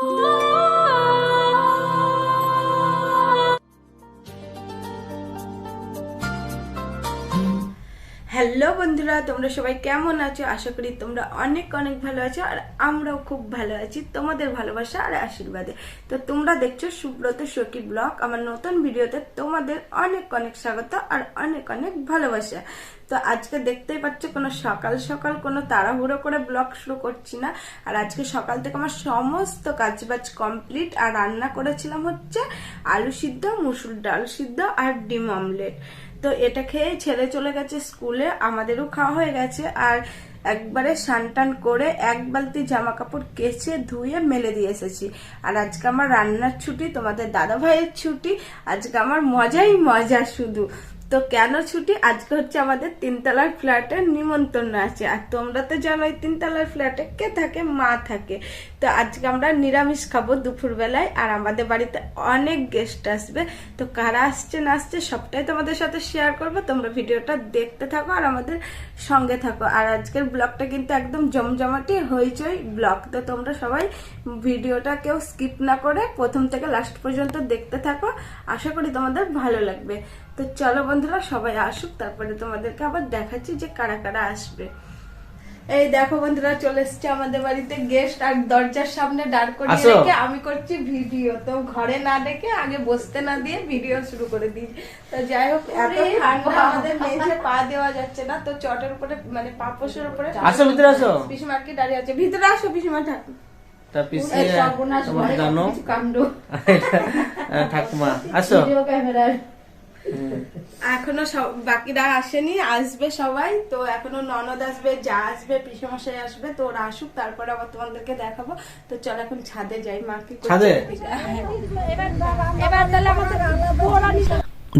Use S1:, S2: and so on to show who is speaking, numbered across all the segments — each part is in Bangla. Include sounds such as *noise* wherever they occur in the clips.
S1: Oh. হ্যালো বন্ধুরা, তোমরা সবাই কেমন আছো? আশা করি তোমরা অনেক অনেক ভালো আছো, আর আমরাও খুব ভালো আছি তোমাদের ভালোবাসা আর আশীর্বাদে। তো তোমরা দেখছ সুব্রত সখী ব্লগ, আমার নতুন ভিডিওতে তোমাদের অনেক অনেক স্বাগত আর অনেক অনেক ভালোবাসা। তো আজকে দেখতেই পাচ্ছ কোনো সকাল সকাল কোনো তাড়াহুড়ো করে ব্লগ শুরু করছি না, আর আজকে সকাল থেকে আমার সমস্ত কাজবাজ কমপ্লিট, আর রান্না করেছিলাম হচ্ছে আলু সিদ্ধ, মুসুর ডাল সিদ্ধ আর ডিম অমলেট। তো এটা খেয়ে ছেলে চলে গেছে স্কুলে, আমাদেরও খাওয়া হয়ে গেছে। আর একবারে টান করে এক বালতি জামা কাপড় কেচে ধুয়ে মেলে দিয়ে এসেছি। আর আজকে আমার রান্নার ছুটি, তোমাদের দাদা ভাইয়ের ছুটি, আজকে আমার মজাই মজা শুধু। তো কেন ছুটি? আজকে হচ্ছে আমাদের তিনতলার ফ্ল্যাটের নিমন্ত্রণ আছে। আর তোমরা তো জানোই, তিনতলার ফ্ল্যাটে কে থাকে, মা থাকে। তো আজকে আমরা নিরামিষ খাব দুপুরবেলায়, আর আমাদের বাড়িতে অনেক গেস্ট আসবে। তো কারা আসছে না আসছে সবটাই তোমাদের সাথে শেয়ার করব। তোমরা ভিডিওটা দেখতে থাকো আর আমাদের সঙ্গে থাকো। আর আজকের ব্লগটা কিন্তু একদম জমজমাটি হইচই ব্লগ তো তোমরা সবাই ভিডিওটা কেউ স্কিপ না করে প্রথম থেকে লাস্ট পর্যন্ত দেখতে থাকো। আশা করি তোমাদের ভালো লাগবে। তো চলো বন্ধুরা সবাই আসুক, তারপরে তোমাদেরকে আবার দেখাচ্ছি যে কারা কারা আসবে। এই দেখো বন্ধুরা চলে এসছে আমাদের বাড়িতে গেস্ট আর দরজার সামনে দাঁড় করিয়ে রেখে আমি করছি ভিডিও তো ঘরে না ডেকে আগে বসতে না দিয়ে ভিডিও শুরু করে দিই। তো যাই হোক এত ঠান্ডা আমাদের মেঝে পা দেওয়া যাচ্ছে না তো চটের উপরে মানে পাপোশের উপরে
S2: আসো ভিতরে আসো।
S1: দাঁড়িয়ে আছে? ভিতরে আসো পিসিমা ঠাকুর।
S2: তা পিসি তোমার জানো।
S1: কাণ্ড। *laughs*
S2: ঠাকুমা আসো।
S1: এখনও সব, বাকিরা আসেনি, আসবে সবাই। তো এখনও ননদ আসবে, যা আসবে, পিসমশাই আসবে, তো ওরা আসুক, তারপরে আবার তোমাদেরকে দেখাবো। তো চল এখন ছাদে যাই, মা কি?
S2: ছাদে?
S1: এবার তাহলে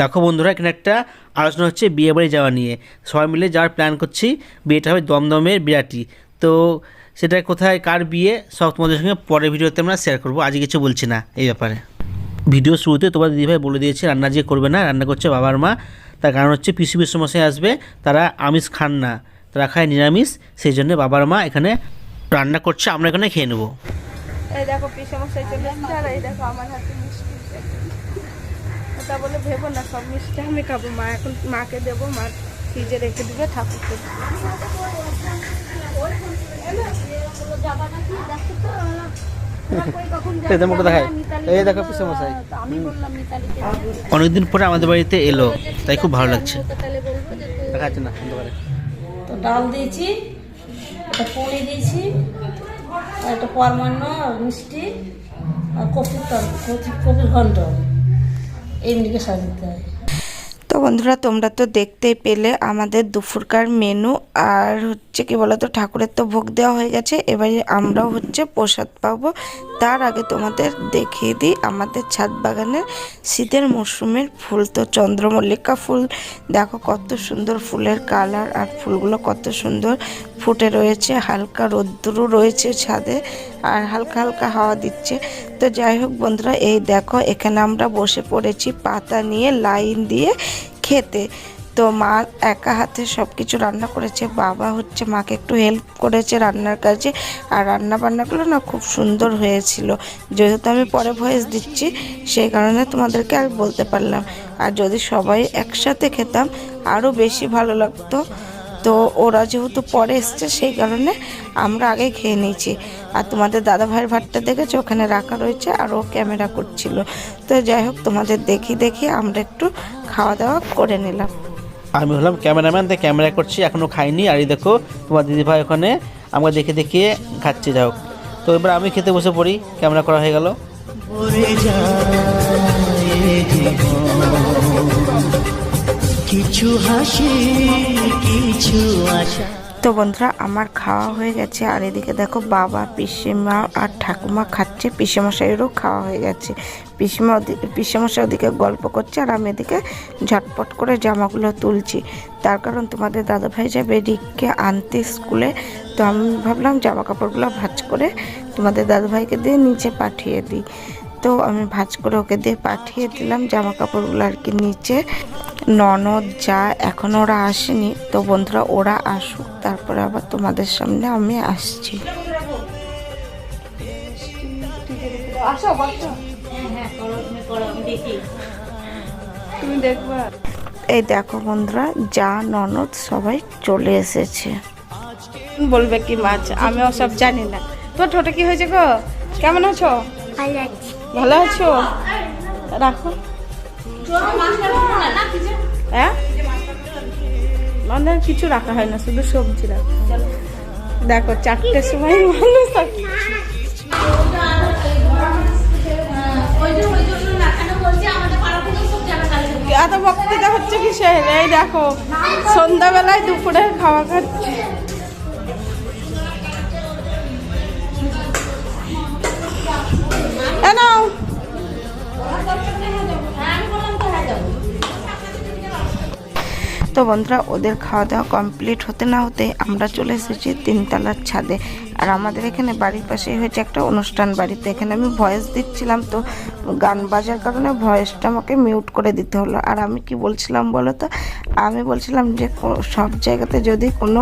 S2: দেখো বন্ধুরা, এখানে একটা আলোচনা হচ্ছে বিয়ে বাড়ি যাওয়া নিয়ে। সবাই মিলে যাওয়ার প্ল্যান করছি। বিয়েটা হবে দমদমের বিরাটি। তো সেটা কোথায়, কার বিয়ে, সব তোমাদের সঙ্গে পরের ভিডিওতে আমরা শেয়ার করব। আজকে কিছু বলছি না এই ব্যাপারে। ভিডিও শুরুতে তোমার দিদিভাই বলে দিয়েছে রান্না যে করবে না রান্না করছে বাবার মা। তার কারণ হচ্ছে পিসি বিশ্বমশাই আসবে তারা আমিষ খান না তারা খায় নিরামিষ সেই জন্য বাবার মা এখানে রান্না করছে আমরা এখানে খেয়ে নেব।
S1: এই দেখো পিসমশাই চলে এসছে আর এই দেখো আমার হাতে মিষ্টি তা বলে ভেবো না সব মিষ্টি আমি খাব। মা এখন মাকে দেবো মা ফ্রিজে রেখে দিবে ঠাকুরকে
S2: দেখায় এই দেখো পিসমশাই। অনেকদিন পরে আমাদের বাড়িতে এলো, তাই খুব ভালো লাগছে। দেখাচ্ছে না, অন্ধকারে।
S3: তো ডাল দিয়েছি, একটা দিয়েছি একটা পরমান্ন মিষ্টি, আর কপির তর কপি- কপির ঘন্ট। এমনিকে সাজাতে হয়।
S1: তো বন্ধুরা, তোমরা তো দেখতেই পেলে আমাদের দুপুরকার মেনু আর হচ্ছে কি বলতো, ঠাকুরের তো ভোগ দেওয়া হয়ে গেছে। এবারে আমরাও হচ্ছে প্রসাদ পাবো। তার আগে তোমাদের দেখিয়ে দিই আমাদের ছাদ বাগানের শীতের মরশুমের ফুল তো চন্দ্রমল্লিকা ফুল। দেখো কত সুন্দর ফুলের কালার আর ফুলগুলো কত সুন্দর ফুটে রয়েছে। হালকা রোদ্দুরও রয়েছে ছাদে আর হালকা হালকা হাওয়া দিচ্ছে। তো যাই হোক বন্ধুরা, এই দেখো এখানে আমরা বসে পড়েছি পাতা নিয়ে লাইন দিয়ে। খেতে। তো মা একা হাতে সব কিছু রান্না করেছে। বাবা হচ্ছে মাকে একটু হেল্প করেছে রান্নার কাজে। আর রান্না বান্নাগুলো না খুব সুন্দর হয়েছিল। যেহেতু আমি পরে ভয়েস দিচ্ছি, সেই কারণে তোমাদেরকে আর বলতে পারলাম। আর যদি সবাই একসাথে খেতাম আরও বেশি ভালো লাগতো। তো ওরা যেহেতু পরে এসছে সেই কারণে আমরা আগে খেয়ে নিয়েছি। আর তোমাদের দাদা ভাইয়ের ভাতটা দেখেছ? ওখানে রাখা রয়েছে আর ও ক্যামেরা করছিল। তো যাই হোক তোমাদের দেখি দেখি আমরা একটু খাওয়া দাওয়া করে নিলাম।
S2: আমি হলাম ক্যামেরাম্যান তাই ক্যামেরা করছি এখনও খাইনি। আর এই দেখো তোমার দিদিভাই ওখানে আমরা দেখে দেখিয়ে খাচ্ছি যাই হোক। তো এবার আমি খেতে বসে পড়ি ক্যামেরা করা হয়ে গেল।
S4: কিছু হাসি, কিছু আশা।
S1: তো বন্ধুরা, আমার খাওয়া হয়ে গেছে, আর এদিকে দেখো বাবা, পিসিমা আর ঠাকুমা খাচ্ছে, পিসেমশাইয়েরও খাওয়া হয়ে গেছে। পিসিমা পিসেমশাই ওদিকে গল্প করছে, আর আমি এদিকে ঝটপট করে জামাগুলো তুলছি। তার কারণ তোমাদের দাদাভাই যাবে রিককে আনতে স্কুলে, তো আমি ভাবলাম জামা কাপড়গুলো ভাজ করে তোমাদের দাদাভাইকে দিয়ে নিচে পাঠিয়ে দিই। তো আমি ভাজ করে ওকে দিয়ে পাঠিয়ে দিলাম জামা কাপড়গুলো আর কি নিচে। ননদ যা এখন ওরা আসেনি। তো বন্ধুরা ওরা আসুক তারপরে আবার তোমাদের সামনে আমি আসছি।
S3: আমি
S1: এই দেখো বন্ধুরা যা ননদ সবাই চলে এসেছে। বলবে কি মাছ? আমিও সব জানি না। তোর ঠোঁটে কি হয়েছে গো? কেমন আছো। ভালো আছো? রাখো। হ্যাঁ মানে কিছু রাখা হয় না, শুধু সবজি রাখা দেখো চারটের সময় মানুষ থাকে। এত বক্তৃতা হচ্ছে কি সে এই দেখো, সন্ধ্যাবেলায় খাওয়া। তো বন্ধুরা, ওদের খাওয়া দাওয়া কমপ্লিট হতে না হতে আমরা চলে এসেছি তিনতলার ছাদে। আর আমাদের এখানে বাড়ির পাশেই হয়েছে একটা অনুষ্ঠান বাড়িতে। এখানে আমি ভয়েস দিচ্ছিলাম তো, গান বাজার কারণে ভয়েসটা আমাকে মিউট করে দিতে হলো। আর আমি কি বলছিলাম বলো তো? আমি বলছিলাম যে সব জায়গাতে যদি কোনো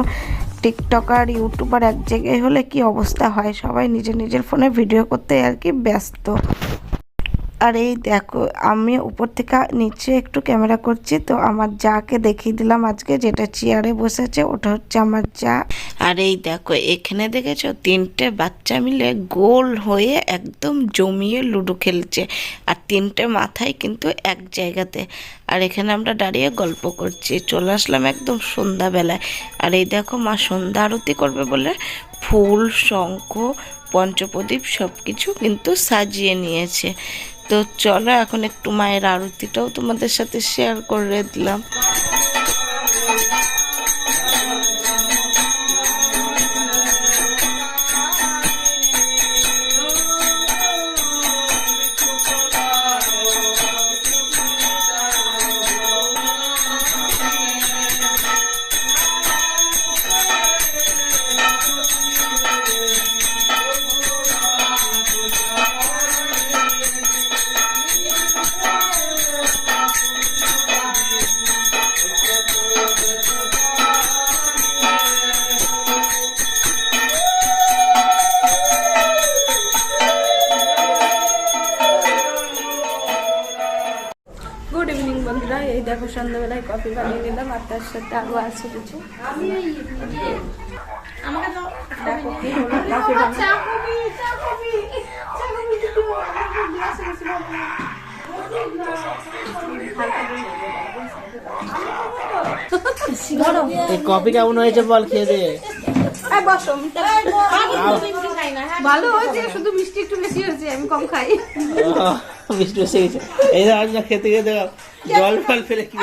S1: টিকটকার ইউটিউবার এক জায়গায় হলে কি অবস্থা হয়? সবাই নিজের নিজের ফোনে ভিডিও করতে আর কি ব্যস্ত। আর এই দেখো, আমি উপর থেকে নিচে একটু ক্যামেরা করছি, তো আমার যাকে দেখিয়ে দিলাম আজকে, যেটা চেয়ারে বসেছে, ওটা হচ্ছে আমার যা। আর এই দেখো, এখানে দেখেছ, তিনটে বাচ্চা মিলে গোল হয়ে একদম জমিয়ে লুডো খেলছে, আর তিনটে মাথায় কিন্তু এক জায়গাতে। আর এখানে আমরা দাঁড়িয়ে গল্প করছি, চলে আসলাম একদম সন্ধ্যাবেলায়। আর এই দেখো, মা সন্ধ্যা আরতি করবে বলে ফুল, শঙ্খ, পঞ্চপ্রদীপ সব কিছু কিন্তু সাজিয়ে নিয়েছে। তো চলো এখন একটু মায়ের আরতিটাও তোমাদের সাথে শেয়ার করে দিলাম। কফি বানিয়ে নিলাম আর তার সাথে আরও আছে কিছু দেখো কি কফি বানিয়ে
S2: এই কফি কেমন হয়েছে বল খেয়ে দে।
S1: ভালো হয়েছে শুধু মিষ্টি একটু বেশি হয়েছে আমি কম খাই।
S2: আহ, মিষ্টি এসে গেছে এই যে খেতে খেতে জল ফল ফেলে কি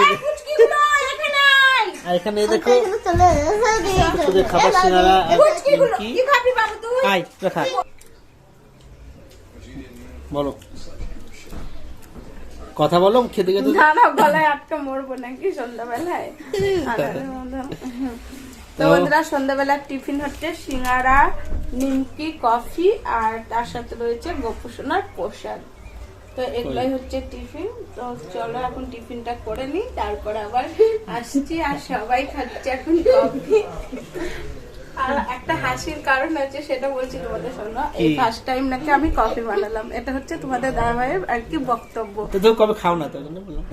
S2: আর এখানে দেখো খাবার আয় দেখা বলো। কথা বলো খেতে খেতে।
S1: না না গলায় আটকা মরবো নাকি সন্ধ্যাবেলায়? *laughs* তো বন্ধুরা সন্ধ্যাবেলার টিফিন হচ্ছে সিঙ্গারা নিমকি কফি আর তার সাথে রয়েছে গোপুসোনার প্রসাদ। তো এগুলাই হচ্ছে টিফিন। তো চলো এখন টিফিনটা করে নিই তারপর আবার আসছি আর সবাই খাচ্ছে এখন কফি আর একটা হাসির কারণ আছে সেটা বলছি তোমাদের শোনো এই ফার্স্ট টাইম নাকি আমি কফি বানালাম। এটা হচ্ছে তোমাদের দাদাভাইয়ের আর কি বক্তব্য।
S2: তো তুমি কবে খাও না তো বললাম।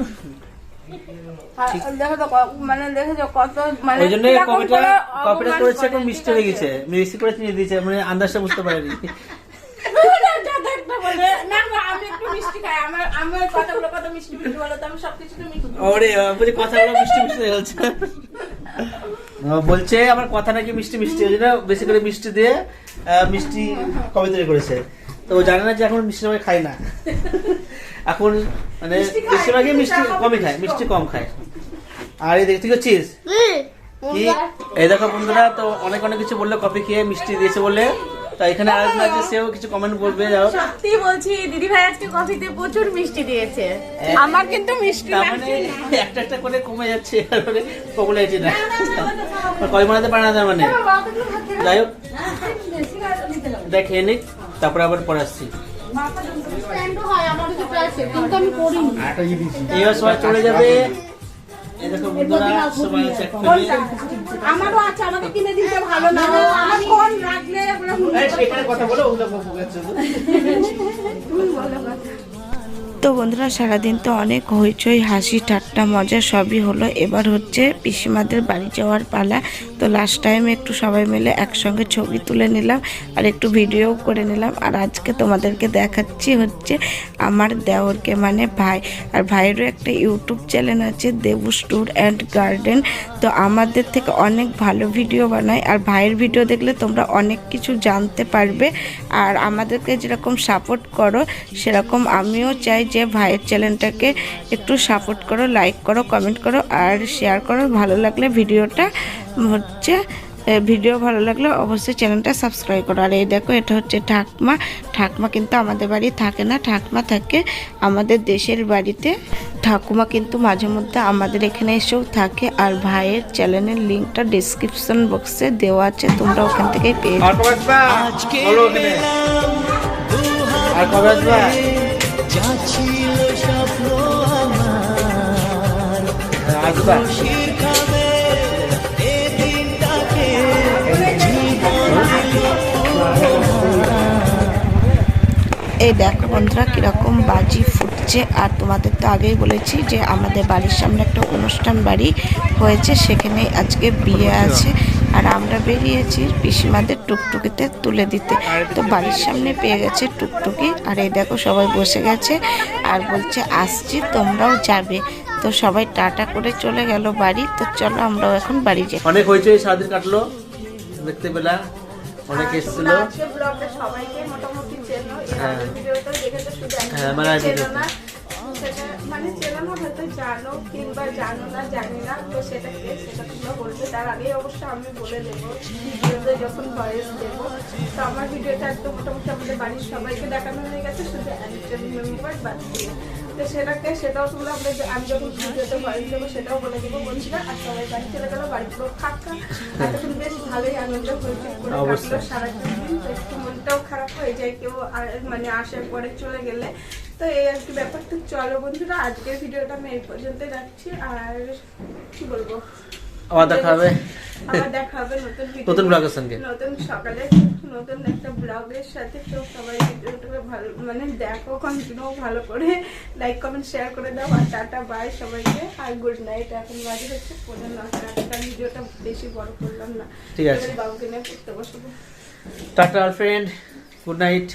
S1: দেখো তো মানে কত মানে
S2: ওই জন্য কপিটা কপিটা করেছে এখন মিষ্টি হয়ে? গেছে। মিষ্টি করে চিনি দিয়েছে মানে আন্দাজটা বুঝতে পারিনি। *laughs*
S1: না আমি একটু মিষ্টি খাই। আমার আমার কথাগুলো কত মিষ্টি মিষ্টি বলো তো আমি সবকিছুতে মিষ্টি
S2: ওরে বলছি কথাগুলো মিষ্টি মিষ্টি বলছে আমার কথা নাকি মিষ্টি মিষ্টি ওই জন্য বেশি করে মিষ্টি দিয়ে মিষ্টি কবে তৈরি করেছে। তো ও জানে না যে এখন মিষ্টি সবাই খায় না। এখন মানে বেশিরভাগই মিষ্টি কমই খায় মিষ্টি কম। খায়। আর এই দেখতে চিজ কি? এই দেখো বন্ধুরা তো অনেক অনেক কিছু বলল কফি খেয়ে মিষ্টি দিয়েছে বলে। তো এখানে আরেকজন আছে সেও কিছু কমেন্ট বলবে যাও
S5: সত্যি বলছি দিদি ভাই আজকে কফিতে প্রচুর মিষ্টি দিয়েছে।
S1: আমার কিন্তু মিষ্টি
S2: তার মানে একটা একটা করে কমে যাচ্ছে তারপরে পপুলারিটি না। কয় বানাতে পারে না তার মানে। যাই হোক। এটা খেয়ে নিক তারপরে আবার পরে আসছি। এইবার সবাই চলে যাবে।
S5: আমারও আছে আমাকে কিনে দিতে ভালো না আমার ফোন রাখলে ওরা
S2: এখানে কথা বলো ওগুলো
S6: তো বন্ধুরা সারাদিন তো অনেক হইচই হাসি ঠাট্টা মজা সবই হলো। এবার হচ্ছে পিসিমাদের বাড়ি যাওয়ার পালা। তো লাস্ট টাইম একটু সবাই মিলে একসঙ্গে ছবি তুলে নিলাম আর একটু ভিডিও করে নিলাম। আর আজকে তোমাদেরকে দেখাচ্ছি হচ্ছে আমার দেওরকে মানে ভাই। আর ভাইয়েরও একটা ইউটিউব চ্যানেল আছে, দেবুস ট্যুর অ্যান্ড গার্ডেন তো আমাদের থেকে অনেক ভালো ভিডিও বানায়। আর ভাইয়ের ভিডিও দেখলে তোমরা অনেক কিছু জানতে পারবে। আর আমাদেরকে যেরকম সাপোর্ট করো, সেরকম আমিও চাই যে ভাইয়ের চ্যানেলটাকে একটু সাপোর্ট করো লাইক করো কমেন্ট করো, আর শেয়ার করো। ভালো লাগলে ভিডিওটা হচ্ছে ভিডিও ভালো লাগলে অবশ্যই চ্যানেলটা সাবস্ক্রাইব করো। আর এই দেখো এটা হচ্ছে ঠাকমা। ঠাকমা কিন্তু আমাদের বাড়ি থাকে না। ঠাকমা থাকে আমাদের দেশের বাড়িতে। ঠাকুমা কিন্তু মাঝে মধ্যে আমাদের এখানে এসেও থাকে। আর ভাইয়ের চ্যানেলের লিঙ্কটা ডিসক্রিপশন বক্সে দেওয়া আছে। তোমরা ওখান থেকেই পেয়ে
S2: আসবা?
S6: এই দেখো বন্ধুরা কীরকম বাজি ফুটছে। আর তোমাদের তো আগেই বলেছি যে আমাদের বাড়ির সামনে একটা অনুষ্ঠান বাড়ি হয়েছে সেখানে আজকে বিয়ে আছে। আর আমরা বেরিয়েছি পিসিমাদের টুকটুকিতে তুলে দিতে। তো বাড়ির সামনে পেয়ে গেছে টুকটুকি। আর এই দেখো সবাই বসে গেছে আর বলছে আসছি তোমরাও যাবে। তো সবাই টাটা করে চলে গেল বাড়ি। তো চলো আমরাও এখন বাড়ি যাই।
S2: অনেক হয়েছে সারাদিন কাটলো। দেখতে পেলা অনেক এসেছিল।
S6: সবাইকে মোটামুটি চেনো
S2: হ্যাঁ।
S6: ভিডিওটা দেখে তো শুধু
S2: হ্যাঁ, মানে
S6: চেনো না? মানে চেনো না হয়তো জানো কিংবা জানো না জানি না তো সেটা সেটা তোমরা বলবে। তার আগে অবশ্য আমি বলে দেবো ভিডিওতে যখন ভয়েস দেবো তো আমার ভিডিওটা একদম মোটামুটি আমাদের বাড়ির সবাইকে দেখানো হয়ে গেছে শুধু একজন মেম্বার বাদ দিয়ে তো সেটাকে সেটাও তুমি আমরা যে- আমি যখন যেতে বাড়ি যাব সেটাও বলে দেবো বলছিলাম আর সবাই বাড়ি চলে গেল বাড়ি পুরো ফাঁকা। এতক্ষণ বেশ ভালোই আনন্দ হয়েছে কাটলো সারাটা দিন তো একটু মনটাও খারাপ হয়ে যায় কেউ মানে আসার পরে চলে গেলে। তো এই আর কি ব্যাপার। তো চলো বন্ধুরা আজকের ভিডিওটা আমি এই পর্যন্ত রাখছি। আর কি বলব?
S2: আবার দেখা হবে।
S6: নতুন *laughs*
S2: নতুন ব্লগের সঙ্গে।
S6: নতুন সকালে নতুন একটা ব্লগের সাথে তো সবাই ভালো মানে দেখো কন্টিনিউ ভালো করে। লাইক কমেন্ট শেয়ার করে দাও। আর টাটা বাই সবাইকে। আর গুড নাইট এখন বাজে হচ্ছে পনেরো নটা। আজকাল ভিডিওটা বেশি বড় করলাম না।
S2: ঠিক আছে।
S6: বাবুকে নিয়ে পড়তে বসবো।
S2: Tata friend good night